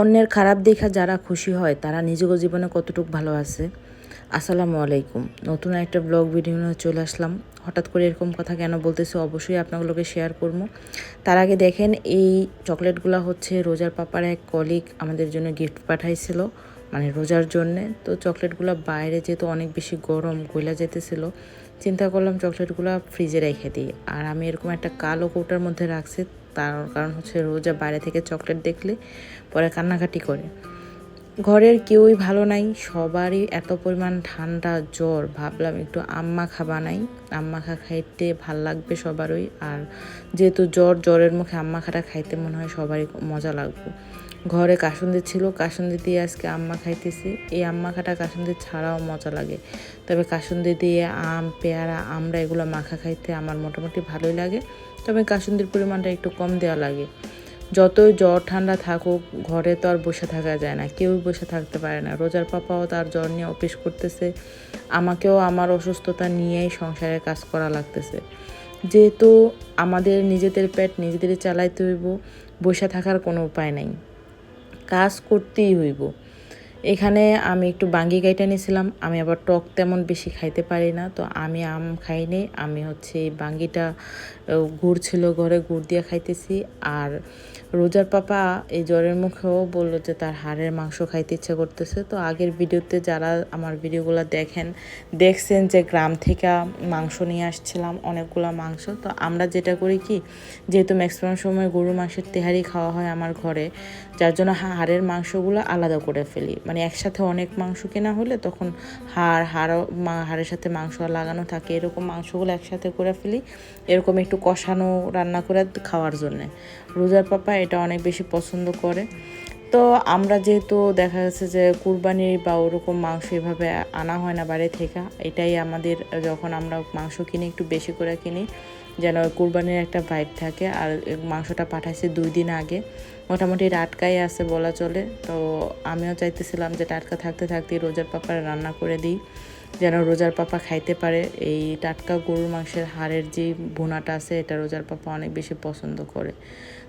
অন্যের খারাপ দেখা যারা খুশি হয়, তারা নিজেকে জীবনে কতটুকু ভালো আছে? আসসালামু আলাইকুম। নতুন একটা ব্লগ ভিডিও নিয়ে চলে আসলাম। হঠাৎ করে এরকম কথা কেন বলতেছে অবশ্যই আপনাগুলোকে শেয়ার করব। তার আগে দেখেন, এই চকলেটগুলো হচ্ছে রোজার পাপার এক কলিগ আমাদের জন্য গিফট পাঠাইছিল মানে রোজার জন্যে। তো চকলেটগুলো বাইরে যেহেতু অনেক বেশি গরম গইলা যেতেছিল চিন্তা করলাম চকলেটগুলো ফ্রিজে রেখে দিই। আর আমি এরকম একটা কালো কৌটার মধ্যে রাখছি তার কারণ হচ্ছে রোজা বাইরে থেকে চকলেট দেখলে পরে কান্নাকাটি করে। ঘরের কেউই ভালো নাই, সবারই এত পরিমাণ ঠান্ডা জ্বর। ভাবলাম একটু আম্মা খাবা নাই আম্মা খা খাইতে ভালো লাগবে সবারই। আর যেহেতু জ্বর, জ্বরের মুখে আম্মা খাটা খাইতে মনে হয় সবারই মজা লাগবে। ঘরে কাসুন্দি ছিল, কাসুন্দি দিয়ে আজকে আম্মা খাইতেছি। এই আম্মা খাটা কাসুন্দি ছাড়াও মজা লাগে। তবে কাসুন্দি দিয়ে আম, পেয়ারা, আমরা এগুলো মাখা খাইতে আমার মোটামুটি ভালোই লাগে। তবে কাসুন্দির পরিমাণটা একটু কম দেওয়া লাগে। যতই জ্বর ঠান্ডা থাকুক, ঘরে তো আর বসে থাকা যায় না কেউ বসে থাকতে পারে না। রোজার পাপাও তার জ্বর নিয়ে অফিস করতেছে। আমাকেও আমার অসুস্থতা নিয়েই সংসারের কাজ করা লাগতেছে। যেহেতু আমাদের নিজেদের পেট নিজেদের চালাইতে হইব, বসে থাকার কোনো উপায় নাই। কাজ করতেই হইব। এখানে আমি একটু বাঙ্গি গাইটা নিয়েছিলাম। আমি আবার টক তেমন বেশি খাইতে পারি না, তো আমি আম খাইনি। আমি হচ্ছে এই বাঙ্গিটা গুড় ছিল ঘরে গুড় দিয়ে খাইতেছি। আর রোজার পাপা এই জ্বরের মুখেও বলল যে তার হাড়ের মাংস খাইতে ইচ্ছে করতেছে। তো আগের ভিডিওতে যারা আমার ভিডিওগুলো দেখেন, দেখছেন যে গ্রাম থেকে মাংস নিয়ে আসছিলাম, অনেকগুলো মাংস। তো আমরা যেটা করি কি, যেহেতু ম্যাক্সিমাম সময় গরু মাংসের তেহারি খাওয়া হয় আমার ঘরে, যার জন্য হাড়ের মাংসগুলো আলাদা করে ফেলি। মানে একসাথে অনেক মাংস কেনা হলে তখন হাড় হাড় হাড়ের সাথে মাংস লাগানো থাকে। এরকম মাংসগুলো একসাথে করে ফেলি। এরকম একটু কষানো, রান্না করে খাওয়ার জন্যে। রোজার পাপা এটা অনেক বেশি পছন্দ করে। তো আমরা যেহেতু দেখা যাচ্ছে যে কুরবানি বা ওরকম মাংস এভাবে আনা হয় না বাড়ি থেকে, এটাই আমাদের যখন আমরা মাংস কিনি, একটু বেশি করে কিনি। যেন কুরবানির একটা ভাইব থাকে। আর মাংসটা পাঠাইছে দুই দিন আগে। মোটামুটি টাটকাই আছে বলা চলে। তো আমিও চাইতেছিলাম যে টাটকা থাকতে থাকতে রোজার পাপার রান্না করে দিই। যেন রোজার পাপা খাইতে পারে। এই টাটকা গরুর মাংসের হাড়ের যে ভুনাটা আছে, এটা রোজার পাপা অনেক বেশি পছন্দ করে।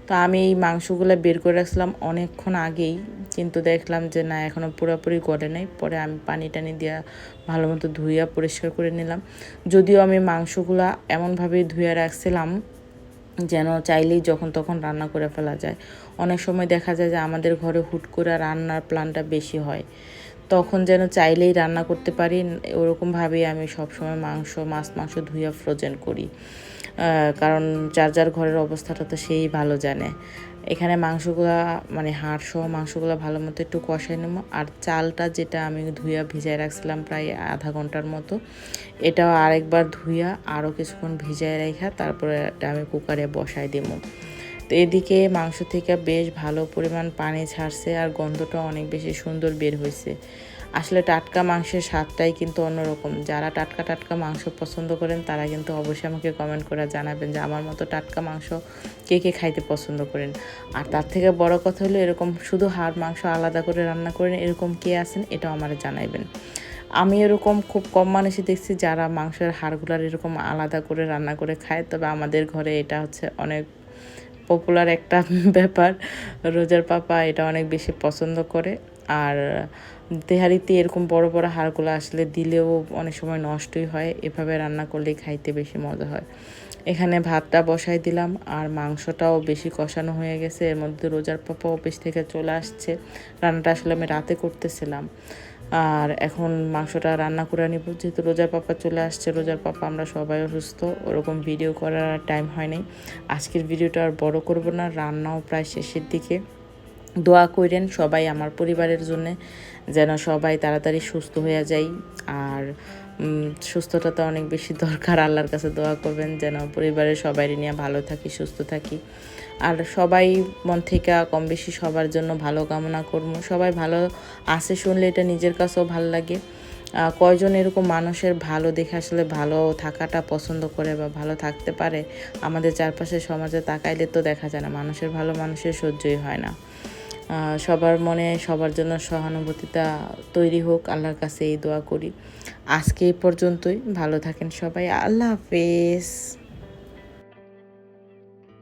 তো আমি এই মাংসগুলো বের করে রাখছিলাম অনেকক্ষণ আগেই, কিন্তু দেখলাম যে না এখনও পুরোপুরি গলে নেই। পরে আমি পানি টানি দিয়া ভালো মতো ধুইয়া পরিষ্কার করে নিলাম। যদিও আমি মাংসগুলা এমনভাবেই ধুয়ে রাখছিলাম যেন চাইলেই যখন তখন রান্না করে ফেলা যায়। অনেক সময় দেখা যায় যে আমাদের ঘরে হুট করে রান্নার প্ল্যানটা বেশি হয়। তখন যেন চাইলেই রান্না করতে পারি। ওরকমভাবেই আমি সবসময় মাংস, মাছ, মাংস ধুইয়া ফ্রোজেন করি। কারণ যার যার ঘরের অবস্থাটা তো সেই ভালো জানে। এখানে মাংসগুলা মানে হাড় সহ মাংসগুলো ভালো মতো একটু কষাই নেব। আর চালটা যেটা আমি ধুইয়া ভিজাই রাখছিলাম প্রায় আধা ঘণ্টার মতো, এটাও আরেকবার ধুইয়া আরও কিছুক্ষণ ভিজাই রেখা তারপরে এটা আমি কুকারে বসাই দেবো। তো এদিকে মাংস থেকে বেশ ভালো পরিমাণ পানি ছাড়ছে আর গন্ধটা অনেক বেশি সুন্দর বের হয়েছে। আসলে টাটকা মাংসের স্বাদটাই কিন্তু অন্যরকম। যারা টাটকা টাটকা মাংস পছন্দ করেন, তারা কিন্তু অবশ্যই আমাকে কমেন্ট করে জানাবেন যে আমার মতো টাটকা মাংস কে কে খাইতে পছন্দ করেন। আর তার থেকে বড় কথা হলো, এরকম শুধু হাড় মাংস আলাদা করে রান্না করেন, এরকম কে আছেন এটাও আমার জানাইবেন। আমি এরকম খুব কম মানুষই দেখছি যারা মাংসের হাড়গুলার এরকম আলাদা করে রান্না করে খায়, তবে আমাদের ঘরে এটা হচ্ছে অনেক পপুলার একটা ব্যাপার। রোজার পাপা এটা অনেক বেশি পছন্দ করে। আর তেহারিতে এরকম বড় বড় হাড়গুলো আসলে দিলেও অনেক সময় নষ্টই হয়। এভাবে রান্না করলেই খাইতে বেশি মজা হয়। এখানে ভাতটা বসাই দিলাম আর মাংসটাও বেশি কষানো হয়ে গেছে। এর মধ্যে রোজার পাপা অফিস থেকে চলে আসছে। রান্নাটা আসলে আমি রাতে করতেছিলাম। আর এখন মাংসটা রান্না করে নিব। যেহেতু রোজার পাপা চলে আসছে, রোজার পাপা আমরা সবাই অসুস্থ, ওরকম ভিডিও করার টাইম হয়নি আজকের ভিডিওটা আর বড় করব না। রান্নাও প্রায় শেষের দিকে। দোয়া করেন সবাই আমার পরিবারের জন্য, যেন সবাই তাড়াতাড়ি সুস্থ হয়ে যায় আর সুস্থতা তো অনেক বেশি দরকার, আল্লাহর কাছে দোয়া করবেন, যেন পরিবারের সবাই নিয়ে ভালো থাকি, সুস্থ থাকি। আর সবাই মন থেকে কম বেশি সবার জন্য ভালো কামনা করব। সবাই ভালো আছে শুনলে এটা নিজের কাছেও ভালো লাগে। কয়জন এরকম মানুষের ভালো দেখে আসলে ভালো থাকাটা পছন্দ করে বা ভালো থাকতে পারে, আমাদের চারপাশে সমাজে তাকাইলে তো দেখা যায় না, মানুষের ভালো মানুষের সহ্যই হয় না। সবার মনে, সবার জন্য সহানুভূতিটা তৈরি হোক, আল্লাহর কাছে এই দোয়া করি। আজকে এই পর্যন্তই। ভালো থাকেন সবাই। আল্লাহ হাফেজ।